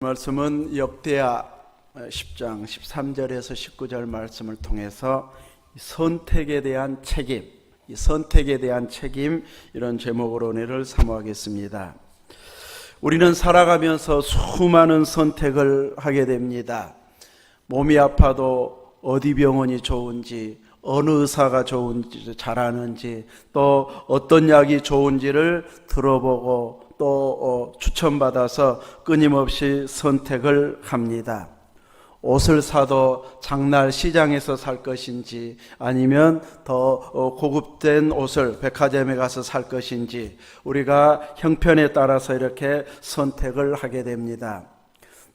말씀은 역대하 10장 13절에서 19절 말씀을 통해서 이 선택에 대한 책임, 이 선택에 대한 책임 이런 제목으로 은혜를 사모하겠습니다. 우리는 살아가면서 수많은 선택을 하게 됩니다. 몸이 아파도 어디 병원이 좋은지, 어느 의사가 좋은지 잘 아는지, 또 어떤 약이 좋은지를 들어보고 또 어, 추천받아서 끊임없이 선택을 합니다. 옷을 사도 장날 시장에서 살 것인지 아니면 더 어, 고급된 옷을 백화점에 가서 살 것인지 우리가 형편에 따라서 이렇게 선택을 하게 됩니다.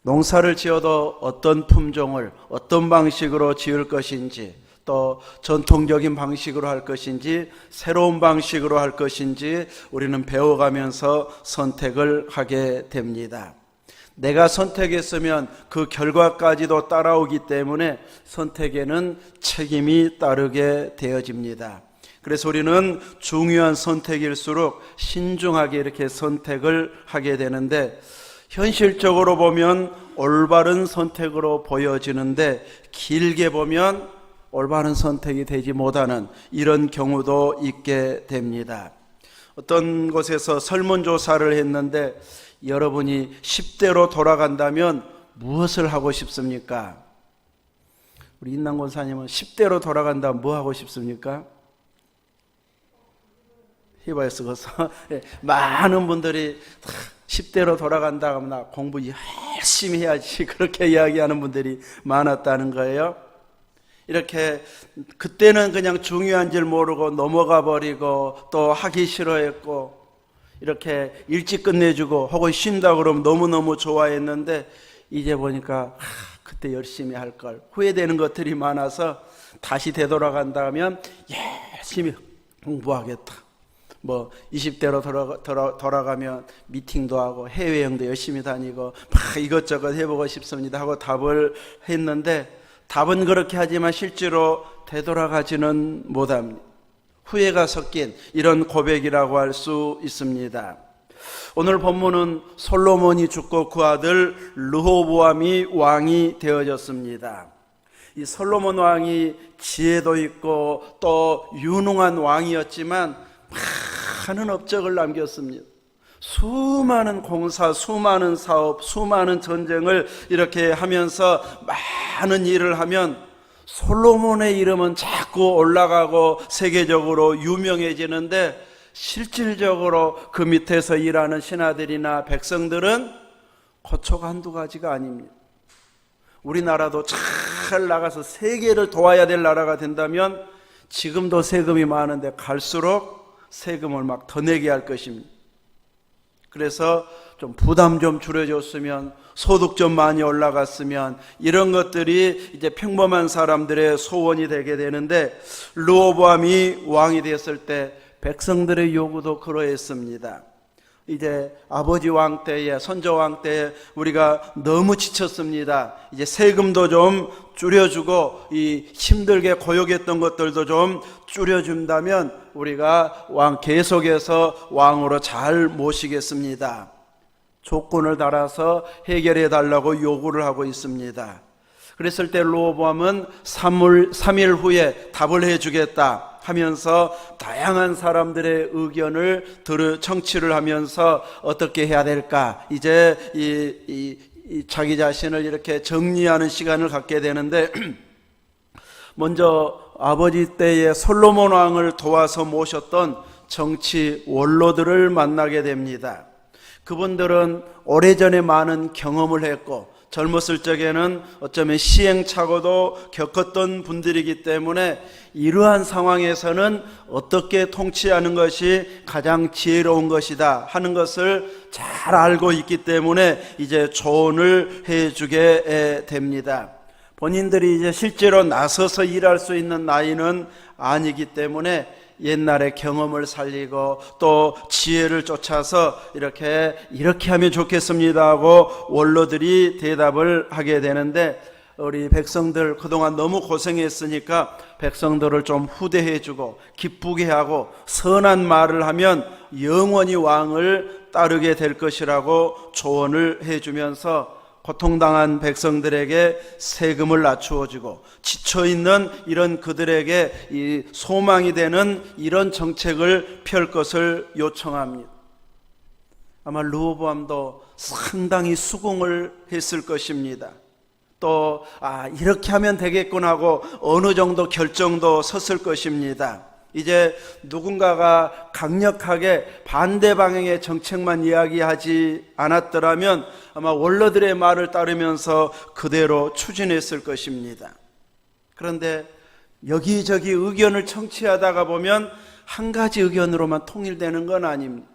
농사를 지어도 어떤 품종을 어떤 방식으로 지을 것인지 또 전통적인 방식으로 할 것인지 새로운 방식으로 할 것인지 우리는 배워가면서 선택을 하게 됩니다. 내가 선택했으면 그 결과까지도 따라오기 때문에 선택에는 책임이 따르게 되어집니다. 그래서 우리는 중요한 선택일수록 신중하게 이렇게 선택을 하게 되는데 현실적으로 보면 올바른 선택으로 보여지는데 길게 보면 올바른 선택이 되지 못하는 이런 경우도 있게 됩니다. 어떤 곳에서 설문조사를 했는데 여러분이 10대로 돌아간다면 무엇을 하고 싶습니까? 우리 인남 권사님은 10대로 돌아간다면 뭐 하고 싶습니까? 히바에 쓰고서 예, 많은 분들이 10대로 돌아간다 하면 나 공부 열심히 해야지 그렇게 이야기하는 분들이 많았다는 거예요. 이렇게 그때는 그냥 중요한 줄 모르고 넘어가 버리고 또 하기 싫어했고 이렇게 일찍 끝내주고 혹은 쉰다 그러면 너무너무 좋아했는데 이제 보니까 하, 그때 열심히 할 걸 후회되는 것들이 많아서 다시 되돌아간다면 열심히 공부하겠다. 뭐 20대로 돌아가, 돌아, 돌아가면 미팅도 하고 해외여행도 열심히 다니고 막 이것저것 해보고 싶습니다 하고 답을 했는데 답은 그렇게 하지만 실제로 되돌아가지는 못합니다. 후회가 섞인 이런 고백이라고 할 수 있습니다. 오늘 본문은 솔로몬이 죽고 그 아들 르호보암이 왕이 되어졌습니다. 이 솔로몬 왕이 지혜도 있고 또 유능한 왕이었지만 많은 업적을 남겼습니다. 수많은 공사, 수많은 사업, 수많은 전쟁을 이렇게 하면서 많은 일을 하면 솔로몬의 이름은 자꾸 올라가고 세계적으로 유명해지는데 실질적으로 그 밑에서 일하는 신하들이나 백성들은 고초가 한두 가지가 아닙니다. 우리나라도 잘 나가서 세계를 도와야 될 나라가 된다면 지금도 세금이 많은데 갈수록 세금을 막 더 내게 할 것입니다. 그래서 좀 부담 좀 줄여줬으면 소득 좀 많이 올라갔으면 이런 것들이 이제 평범한 사람들의 소원이 되게 되는데 르호보암이 왕이 됐을 때 백성들의 요구도 그러했습니다. 이제 아버지 왕 때에 선조 왕 때에 우리가 너무 지쳤습니다. 이제 세금도 좀 줄여주고 이 힘들게 고역했던 것들도 좀 줄여준다면 우리가 왕 계속해서 왕으로 잘 모시겠습니다. 조건을 달아서 해결해 달라고 요구를 하고 있습니다. 그랬을 때 로보암은 3일, 3일 후에 답을 해주겠다 하면서 다양한 사람들의 의견을 들을 청취를 하면서 어떻게 해야 될까 이제 이, 이, 이 자기 자신을 이렇게 정리하는 시간을 갖게 되는데 먼저 아버지 때에 솔로몬 왕을 도와서 모셨던 정치 원로들을 만나게 됩니다. 그분들은 오래전에 많은 경험을 했고 젊었을 적에는 어쩌면 시행착오도 겪었던 분들이기 때문에 이러한 상황에서는 어떻게 통치하는 것이 가장 지혜로운 것이다 하는 것을 잘 알고 있기 때문에 이제 조언을 해주게 됩니다. 본인들이 이제 실제로 나서서 일할 수 있는 나이는 아니기 때문에 옛날의 경험을 살리고 또 지혜를 쫓아서 이렇게 이렇게 하면 좋겠습니다 하고 원로들이 대답을 하게 되는데 우리 백성들 그동안 너무 고생했으니까 백성들을 좀 후대해 주고 기쁘게 하고 선한 말을 하면 영원히 왕을 따르게 될 것이라고 조언을 해 주면서 고통당한 백성들에게 세금을 낮추어 주고 지쳐 있는 이런 그들에게 이 소망이 되는 이런 정책을 펼 것을 요청합니다. 아마 르호보암도 상당히 수긍을 했을 것입니다. 또, 아, 이렇게 하면 되겠군 하고 어느 정도 결정도 섰을 것입니다. 이제 누군가가 강력하게 반대 방향의 정책만 이야기하지 않았더라면 아마 원로들의 말을 따르면서 그대로 추진했을 것입니다. 그런데 여기저기 의견을 청취하다가 보면 한 가지 의견으로만 통일되는 건 아닙니다.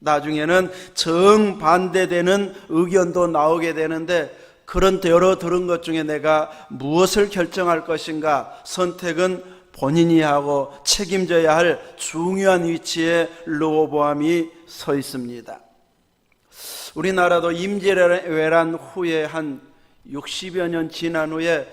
나중에는 정반대되는 의견도 나오게 되는데 그런 여러 들은 것 중에 내가 무엇을 결정할 것인가 선택은 본인이 하고 책임져야 할 중요한 위치에 르호보암이 서 있습니다. 우리나라도 임진왜란 후에 한 60여 년 지난 후에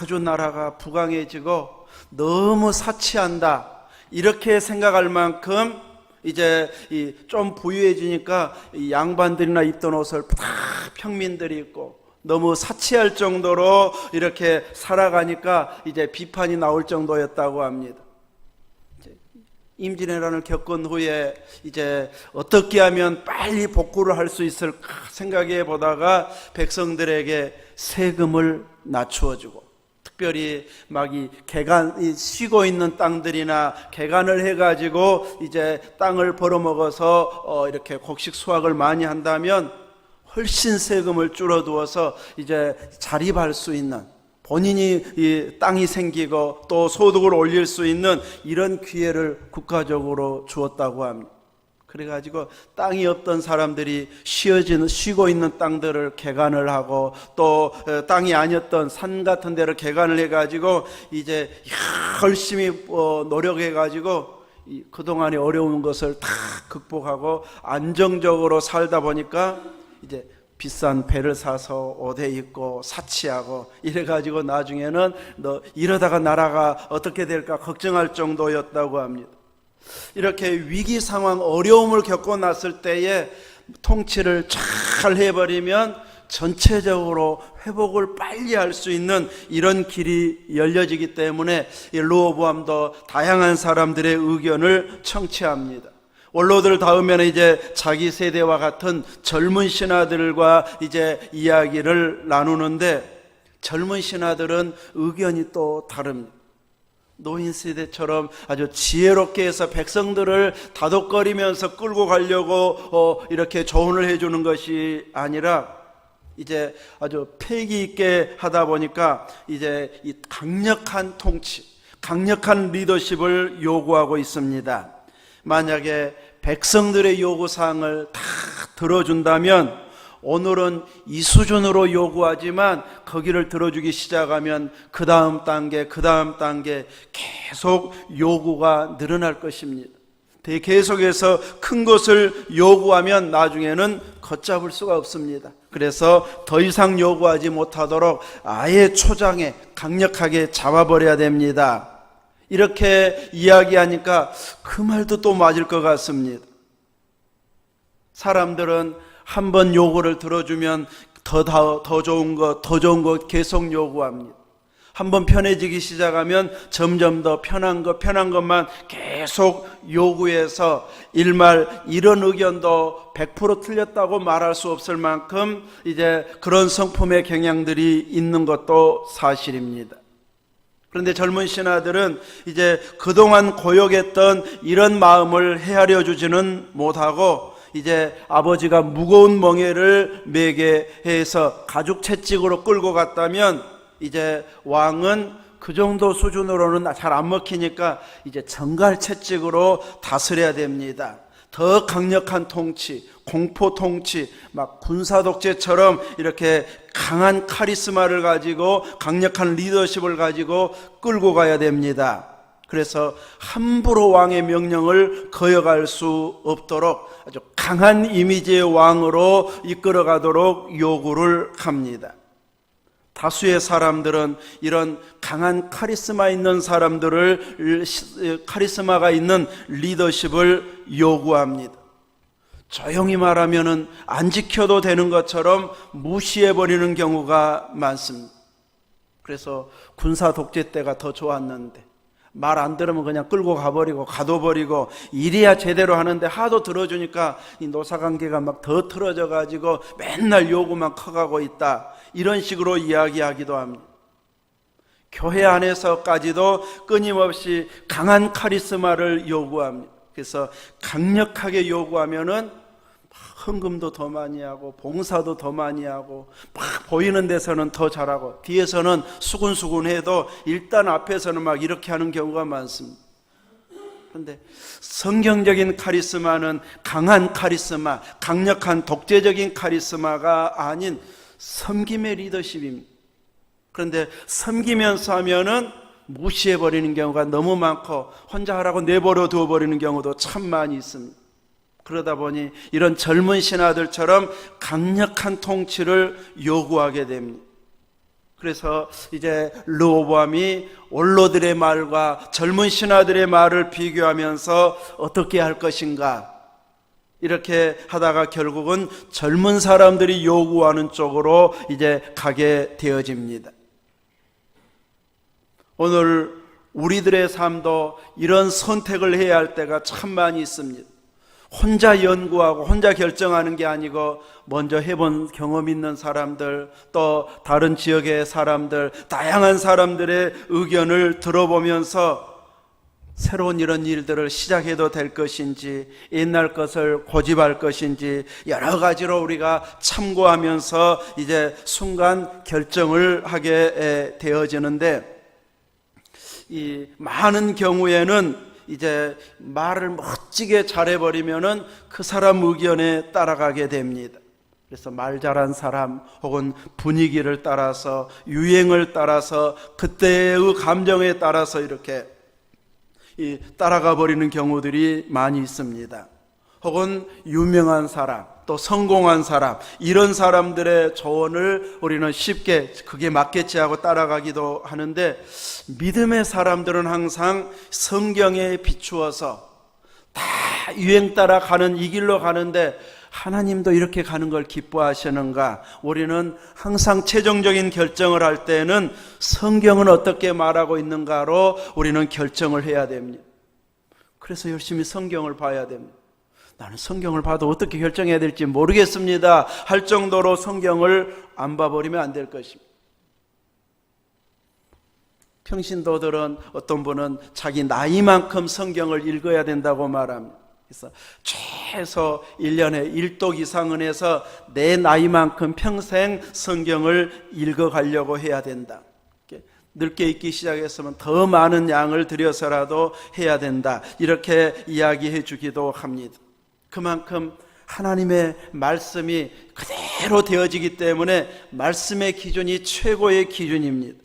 아주 나라가 부강해지고 너무 사치한다. 이렇게 생각할 만큼 이제 이좀 부유해지니까 이 양반들이나 입던 옷을 다 평민들이 입고 너무 사치할 정도로 이렇게 살아가니까 이제 비판이 나올 정도였다고 합니다. 임진왜란을 겪은 후에 이제 어떻게 하면 빨리 복구를 할 수 있을까 생각해 보다가 백성들에게 세금을 낮추어 주고 특별히 막 이 개간 이 쉬고 있는 땅들이나 개간을 해가지고 이제 땅을 벌어먹어서 어 이렇게 곡식 수확을 많이 한다면 훨씬 세금을 줄어두어서 이제 자립할 수 있는 본인이 이 땅이 생기고 또 소득을 올릴 수 있는 이런 기회를 국가적으로 주었다고 합니다. 그래가지고 땅이 없던 사람들이 쉬어지는 쉬고 있는 땅들을 개간을 하고 또 어, 땅이 아니었던 산 같은 데를 개간을 해가지고 이제 열심히 어, 노력해가지고 그 동안의 어려운 것을 다 극복하고 안정적으로 살다 보니까 이제 비싼 배를 사서 옷에 입고 사치하고 이래가지고 나중에는 너 이러다가 나라가 어떻게 될까 걱정할 정도였다고 합니다. 이렇게 위기 상황, 어려움을 겪고 났을 때에 통치를 잘 해버리면 전체적으로 회복을 빨리 할 수 있는 이런 길이 열려지기 때문에 로보암도 다양한 사람들의 의견을 청취합니다. 원로들 다음에는 이제 자기 세대와 같은 젊은 신하들과 이제 이야기를 나누는데 젊은 신하들은 의견이 또 다릅니다. 노인 세대처럼 아주 지혜롭게 해서 백성들을 다독거리면서 끌고 가려고 어, 이렇게 조언을 해주는 것이 아니라 이제 아주 패기 있게 하다 보니까 이제 이 강력한 통치, 강력한 리더십을 요구하고 있습니다. 만약에 백성들의 요구 사항을 다 들어준다면 오늘은 이 수준으로 요구하지만 거기를 들어주기 시작하면 그 다음 단계, 그 다음 단계 계속 요구가 늘어날 것입니다. 계속해서 큰 것을 요구하면 나중에는 걷잡을 수가 없습니다. 그래서 더 이상 요구하지 못하도록 아예 초장에 강력하게 잡아버려야 됩니다. 이렇게 이야기하니까 그 말도 또 맞을 것 같습니다. 사람들은 한 번 요구를 들어주면 더, 더, 더 좋은 것, 더 좋은 것 계속 요구합니다. 한번 편해지기 시작하면 점점 더 편한 것, 편한 것만 계속 요구해서 일말 이런 의견도 100% 틀렸다고 말할 수 없을 만큼 이제 그런 성품의 경향들이 있는 것도 사실입니다. 그런데 젊은 신하들은 이제 그동안 고역했던 이런 마음을 헤아려 주지는 못하고 이제 아버지가 무거운 멍에를 매게 해서 가죽 채찍으로 끌고 갔다면 이제 왕은 그 정도 수준으로는 잘 안 먹히니까 이제 정갈 채찍으로 다스려야 됩니다. 더 강력한 통치, 공포 통치, 막 군사 독재처럼 이렇게 강한 카리스마를 가지고 강력한 리더십을 가지고 끌고 가야 됩니다. 그래서 함부로 왕의 명령을 거역할 수 없도록 아주 강한 이미지의 왕으로 이끌어 가도록 요구를 합니다. 다수의 사람들은 이런 강한 카리스마 있는 사람들을 카리스마가 있는 리더십을 요구합니다. 조용히 말하면은 안 지켜도 되는 것처럼 무시해 버리는 경우가 많습니다. 그래서 군사 독재 때가 더 좋았는데 말 안 들으면 그냥 끌고 가버리고 가둬버리고 이래야 제대로 하는데 하도 들어주니까 이 노사 관계가 막 더 틀어져 가지고 맨날 요구만 커가고 있다 이런 식으로 이야기하기도 합니다. 교회 안에서까지도 끊임없이 강한 카리스마를 요구합니다. 그래서 강력하게 요구하면은 헌금도 더 많이 하고 봉사도 더 많이 하고 막 보이는 데서는 더 잘하고 뒤에서는 수군수군해도 일단 앞에서는 막 이렇게 하는 경우가 많습니다. 그런데 성경적인 카리스마는 강한 카리스마, 강력한 독재적인 카리스마가 아닌 섬김의 리더십입니다. 그런데 섬기면서 하면은 무시해 버리는 경우가 너무 많고 혼자 하라고 내버려 두어 버리는 경우도 참 많이 있습니다. 그러다 보니 이런 젊은 신하들처럼 강력한 통치를 요구하게 됩니다. 그래서 이제 르호보암이 원로들의 말과 젊은 신하들의 말을 비교하면서 어떻게 할 것인가 이렇게 하다가 결국은 젊은 사람들이 요구하는 쪽으로 이제 가게 되어집니다. 오늘 우리들의 삶도 이런 선택을 해야 할 때가 참 많이 있습니다. 혼자 연구하고 혼자 결정하는 게 아니고 먼저 해본 경험 있는 사람들 또 다른 지역의 사람들 다양한 사람들의 의견을 들어보면서 새로운 이런 일들을 시작해도 될 것인지 옛날 것을 고집할 것인지 여러 가지로 우리가 참고하면서 이제 순간 결정을 하게 되어지는데 이 많은 경우에는 이제 말을 멋지게 잘해버리면은 그 사람 의견에 따라가게 됩니다. 그래서 말 잘한 사람 혹은 분위기를 따라서 유행을 따라서 그때의 감정에 따라서 이렇게 이 따라가 버리는 경우들이 많이 있습니다. 혹은 유명한 사람, 또 성공한 사람, 이런 사람들의 조언을 우리는 쉽게 그게 맞겠지 하고 따라가기도 하는데 믿음의 사람들은 항상 성경에 비추어서 다 유행 따라 가는 이 길로 가는데 하나님도 이렇게 가는 걸 기뻐하시는가? 우리는 항상 최종적인 결정을 할 때는 성경은 어떻게 말하고 있는가로 우리는 결정을 해야 됩니다. 그래서 열심히 성경을 봐야 됩니다. 나는 성경을 봐도 어떻게 결정해야 될지 모르겠습니다. 할 정도로 성경을 안 봐버리면 안 될 것입니다. 평신도들은 어떤 분은 자기 나이만큼 성경을 읽어야 된다고 말합니다. 그래서 최소 1년에 1독 이상은 해서 내 나이만큼 평생 성경을 읽어가려고 해야 된다. 늙게 읽기 시작했으면 더 많은 양을 들여서라도 해야 된다. 이렇게 이야기해 주기도 합니다. 그만큼 하나님의 말씀이 그대로 되어지기 때문에 말씀의 기준이 최고의 기준입니다.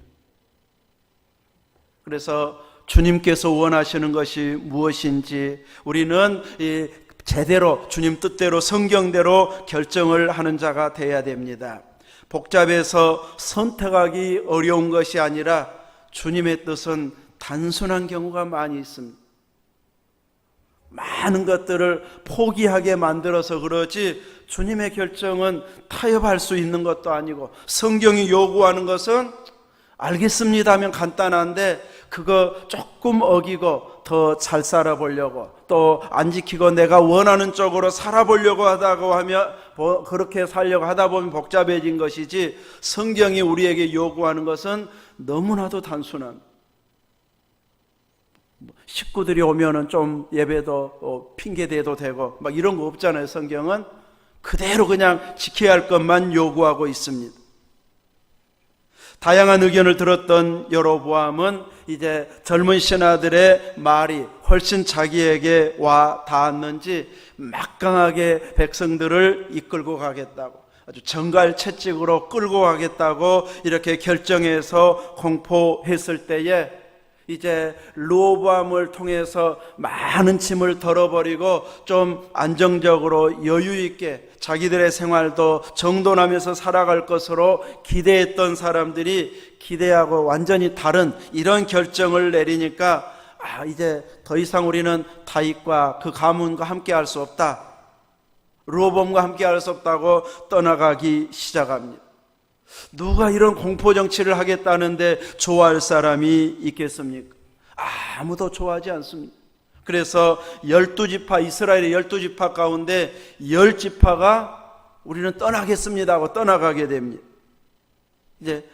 그래서 주님께서 원하시는 것이 무엇인지 우리는 제대로 주님 뜻대로 성경대로 결정을 하는 자가 되어야 됩니다. 복잡해서 선택하기 어려운 것이 아니라 주님의 뜻은 단순한 경우가 많이 있습니다. 많은 것들을 포기하게 만들어서 그러지 주님의 결정은 타협할 수 있는 것도 아니고 성경이 요구하는 것은 알겠습니다 하면 간단한데 그거 조금 어기고 더 잘 살아보려고 또 안 지키고 내가 원하는 쪽으로 살아보려고 하다고 하면 그렇게 살려고 하다 보면 복잡해진 것이지 성경이 우리에게 요구하는 것은 너무나도 단순한 식구들이 오면은 좀 예배도 어, 핑계 대도 되고 막 이런 거 없잖아요. 성경은 그대로 그냥 지켜야 할 것만 요구하고 있습니다. 다양한 의견을 들었던 여로보암은 이제 젊은 신하들의 말이 훨씬 자기에게 와 닿았는지 막강하게 백성들을 이끌고 가겠다고 아주 정갈 채찍으로 끌고 가겠다고 이렇게 결정해서 공포했을 때에 이제 로보암을 통해서 많은 짐을 덜어버리고 좀 안정적으로 여유 있게 자기들의 생활도 정돈하면서 살아갈 것으로 기대했던 사람들이 기대하고 완전히 다른 이런 결정을 내리니까 아 이제 더 이상 우리는 다윗과 그 가문과 함께 할 수 없다. 로범과 함께 할 수 없다고 떠나가기 시작합니다. 누가 이런 공포 정치를 하겠다는데 좋아할 사람이 있겠습니까? 아무도 좋아하지 않습니다. 그래서 열두 지파 이스라엘의 열두 지파 가운데 열 지파가 우리는 떠나겠습니다 하고 떠나가게 됩니다. 이제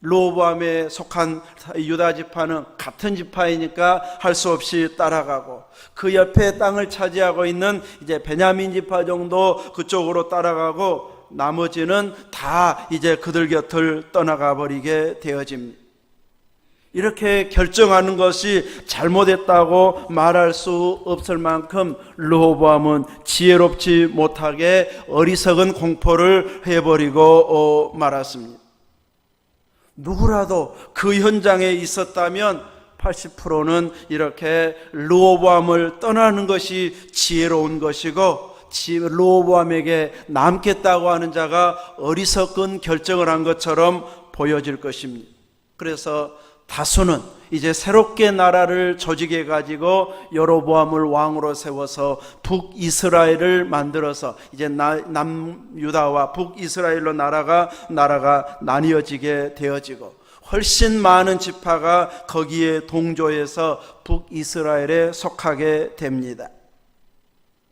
로보암에 속한 유다 지파는 같은 지파이니까 할 수 없이 따라가고 그 옆에 땅을 차지하고 있는 이제 베냐민 지파 정도 그쪽으로 따라가고 나머지는 다 이제 그들 곁을 떠나가 버리게 되어집니다. 이렇게 결정하는 것이 잘못했다고 말할 수 없을 만큼 르호보암은 지혜롭지 못하게 어리석은 공포를 해버리고 어, 말았습니다. 누구라도 그 현장에 있었다면 80%는 이렇게 르호보암을 떠나는 것이 지혜로운 것이고 르호보암에게 남겠다고 하는 자가 어리석은 결정을 한 것처럼 보여질 것입니다. 그래서 다수는 이제 새롭게 나라를 조직해 가지고 여로보암을 왕으로 세워서 북이스라엘을 만들어서 이제 남유다와 북이스라엘로 나라가 나라가 나뉘어지게 되어지고 훨씬 많은 지파가 거기에 동조해서 북이스라엘에 속하게 됩니다.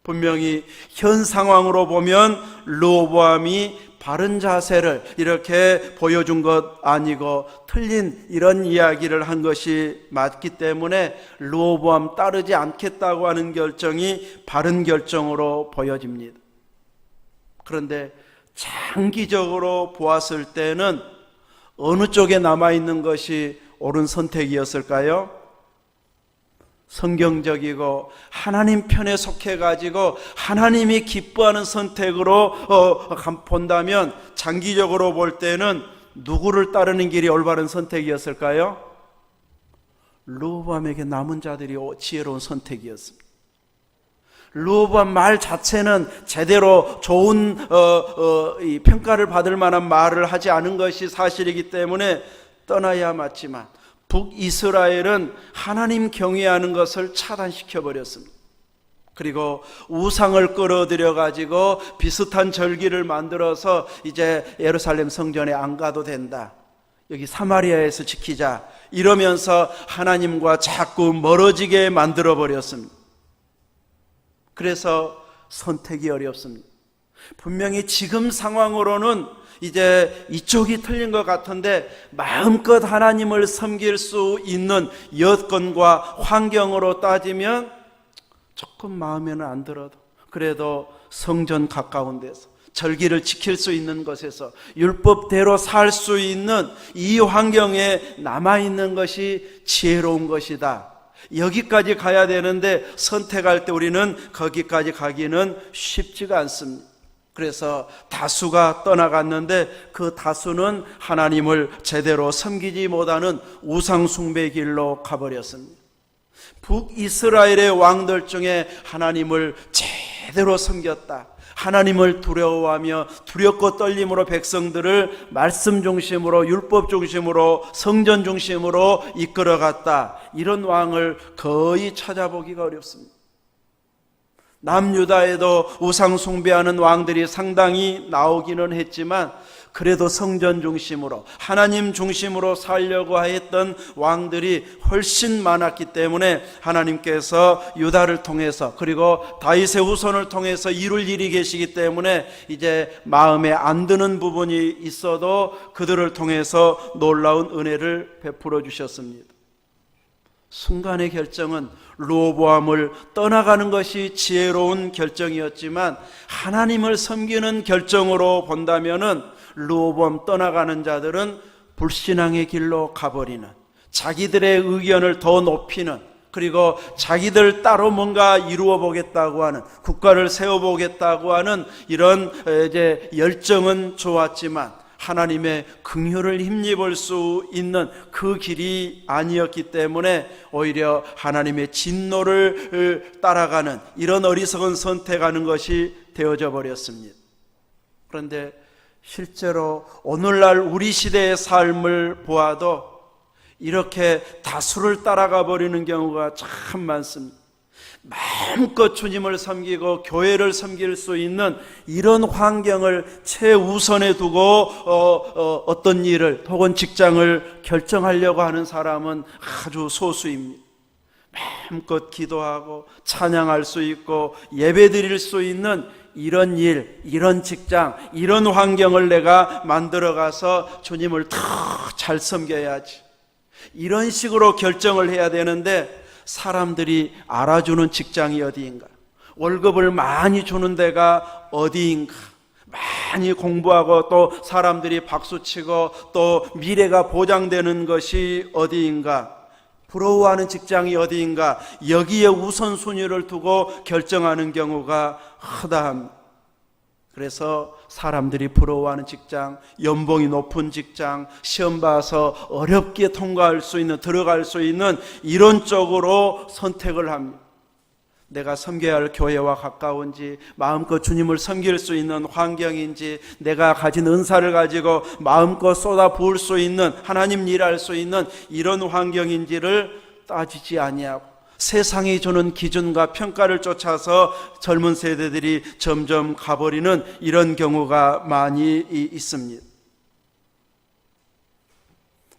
분명히 현 상황으로 보면 로보암이 바른 자세를 이렇게 보여준 것 아니고 틀린 이런 이야기를 한 것이 맞기 때문에 로보암 따르지 않겠다고 하는 결정이 바른 결정으로 보여집니다. 그런데 장기적으로 보았을 때는 어느 쪽에 남아 있는 것이 옳은 선택이었을까요? 성경적이고 하나님 편에 속해 가지고 하나님이 기뻐하는 선택으로 어, 본다면 장기적으로 볼 때는 누구를 따르는 길이 올바른 선택이었을까요? 루밤에게 남은 자들이 지혜로운 선택이었습니다. 루밤 말 자체는 제대로 좋은 어, 어, 평가를 받을 만한 말을 하지 않은 것이 사실이기 때문에 떠나야 맞지만 북이스라엘은 하나님 경외하는 것을 차단시켜 버렸습니다. 그리고 우상을 끌어들여 가지고 비슷한 절기를 만들어서 이제 예루살렘 성전에 안 가도 된다. 여기 사마리아에서 지키자. 이러면서 하나님과 자꾸 멀어지게 만들어 버렸습니다. 그래서 선택이 어렵습니다. 분명히 지금 상황으로는 이제 이쪽이 틀린 것 같은데 마음껏 하나님을 섬길 수 있는 여건과 환경으로 따지면 조금 마음에는 안 들어도 그래도 성전 가까운 데서 절기를 지킬 수 있는 것에서 율법대로 살 수 있는 이 환경에 남아 있는 것이 지혜로운 것이다. 여기까지 가야 되는데 선택할 때 우리는 거기까지 가기는 쉽지가 않습니다. 그래서 다수가 떠나갔는데 그 다수는 하나님을 제대로 섬기지 못하는 우상숭배 길로 가버렸습니다. 북이스라엘의 왕들 중에 하나님을 제대로 섬겼다. 하나님을 두려워하며 두렵고 떨림으로 백성들을 말씀 중심으로 율법 중심으로 성전 중심으로 이끌어갔다. 이런 왕을 거의 찾아보기가 어렵습니다. 남유다에도 우상 숭배하는 왕들이 상당히 나오기는 했지만 그래도 성전 중심으로 하나님 중심으로 살려고 했던 왕들이 훨씬 많았기 때문에 하나님께서 유다를 통해서 그리고 다윗의 후손을 통해서 이룰 일이 계시기 때문에 이제 마음에 안 드는 부분이 있어도 그들을 통해서 놀라운 은혜를 베풀어 주셨습니다. 순간의 결정은 로보암을 떠나가는 것이 지혜로운 결정이었지만 하나님을 섬기는 결정으로 본다면은 로보암 떠나가는 자들은 불신앙의 길로 가버리는 자기들의 의견을 더 높이는 그리고 자기들 따로 뭔가 이루어 보겠다고 하는 국가를 세워 보겠다고 하는 이런 이제 열정은 좋았지만 하나님의 긍휼을 힘입을 수 있는 그 길이 아니었기 때문에 오히려 하나님의 진노를 따라가는 이런 어리석은 선택하는 것이 되어져 버렸습니다. 그런데 실제로 오늘날 우리 시대의 삶을 보아도 이렇게 다수를 따라가 버리는 경우가 참 많습니다. 마음껏 주님을 섬기고 교회를 섬길 수 있는 이런 환경을 최우선에 두고 어, 어, 떤 일을 혹은 직장을 결정하려고 하는 사람은 아주 소수입니다. 마음껏 기도하고 찬양할 수 있고 예배 드릴 수 있는 이런 일, 이런 직장, 이런 환경을 내가 만들어 가서 주님을 더 잘 섬겨야지. 이런 식으로 결정을 해야 되는데 사람들이 알아주는 직장이 어디인가? 월급을 많이 주는 데가 어디인가? 많이 공부하고 또 사람들이 박수치고 또 미래가 보장되는 것이 어디인가? 부러워하는 직장이 어디인가? 여기에 우선순위를 두고 결정하는 경우가 허다합니다. 그래서 사람들이 부러워하는 직장, 연봉이 높은 직장, 시험 봐서 어렵게 통과할 수 있는, 들어갈 수 있는 이런 쪽으로 선택을 합니다. 내가 섬겨야 할 교회와 가까운지, 마음껏 주님을 섬길 수 있는 환경인지, 내가 가진 은사를 가지고 마음껏 쏟아 부을 수 있는, 하나님 일할 수 있는 이런 환경인지를 따지지 아니하고, 세상이 주는 기준과 평가를 쫓아서 젊은 세대들이 점점 가버리는 이런 경우가 많이 있습니다.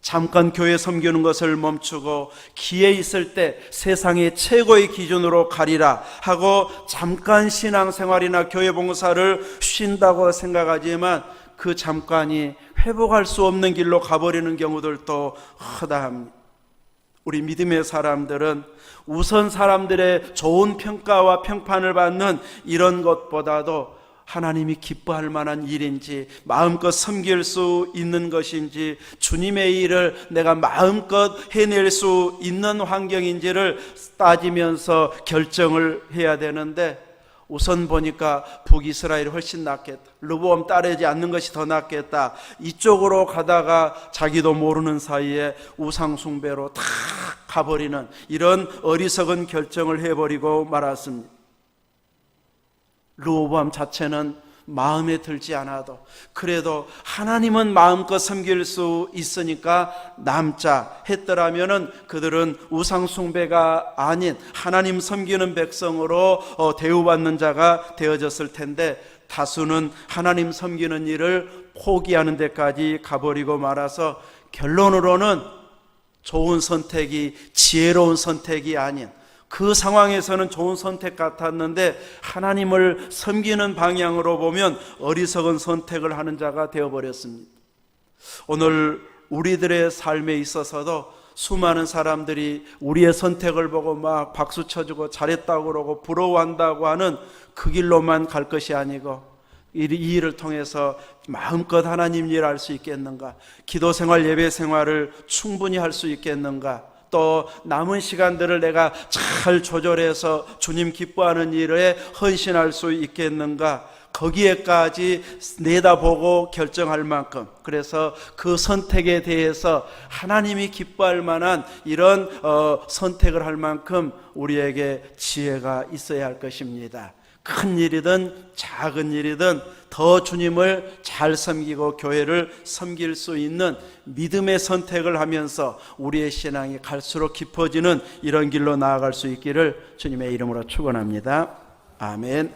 잠깐 교회 섬기는 것을 멈추고 기회 있을 때 세상의 최고의 기준으로 가리라 하고 잠깐 신앙생활이나 교회 봉사를 쉰다고 생각하지만 그 잠깐이 회복할 수 없는 길로 가버리는 경우들도 허다합니다. 우리 믿음의 사람들은 우선 사람들의 좋은 평가와 평판을 받는 이런 것보다도 하나님이 기뻐할 만한 일인지 마음껏 섬길 수 있는 것인지 주님의 일을 내가 마음껏 해낼 수 있는 환경인지를 따지면서 결정을 해야 되는데 우선 보니까 북이스라엘이 훨씬 낫겠다. 르보암 따르지 않는 것이 더 낫겠다. 이쪽으로 가다가 자기도 모르는 사이에 우상숭배로 다 가버리는 이런 어리석은 결정을 해버리고 말았습니다. 르호보암 자체는 마음에 들지 않아도 그래도 하나님은 마음껏 섬길 수 있으니까 남자 했더라면은 그들은 우상 숭배가 아닌 하나님 섬기는 백성으로 어, 대우받는 자가 되어졌을 텐데 다수는 하나님 섬기는 일을 포기하는 데까지 가버리고 말아서 결론으로는 좋은 선택이 지혜로운 선택이 아닌 그 상황에서는 좋은 선택 같았는데 하나님을 섬기는 방향으로 보면 어리석은 선택을 하는 자가 되어버렸습니다. 오늘 우리들의 삶에 있어서도 수많은 사람들이 우리의 선택을 보고 막 박수 쳐주고 잘했다고 그러고 부러워한다고 하는 그 길로만 갈 것이 아니고 이 일을 통해서 마음껏 하나님 일할수 있겠는가? 기도 생활, 예배 생활을 충분히 할 수 있겠는가? 또 남은 시간들을 내가 잘 조절해서 주님 기뻐하는 일에 헌신할 수 있겠는가? 거기에까지 내다보고 결정할 만큼 그래서 그 선택에 대해서 하나님이 기뻐할 만한 이런 어, 선택을 할 만큼 우리에게 지혜가 있어야 할 것입니다. 큰 일이든 작은 일이든 더 주님을 잘 섬기고 교회를 섬길 수 있는 믿음의 선택을 하면서 우리의 신앙이 갈수록 깊어지는 이런 길로 나아갈 수 있기를 주님의 이름으로 축원합니다. 아멘.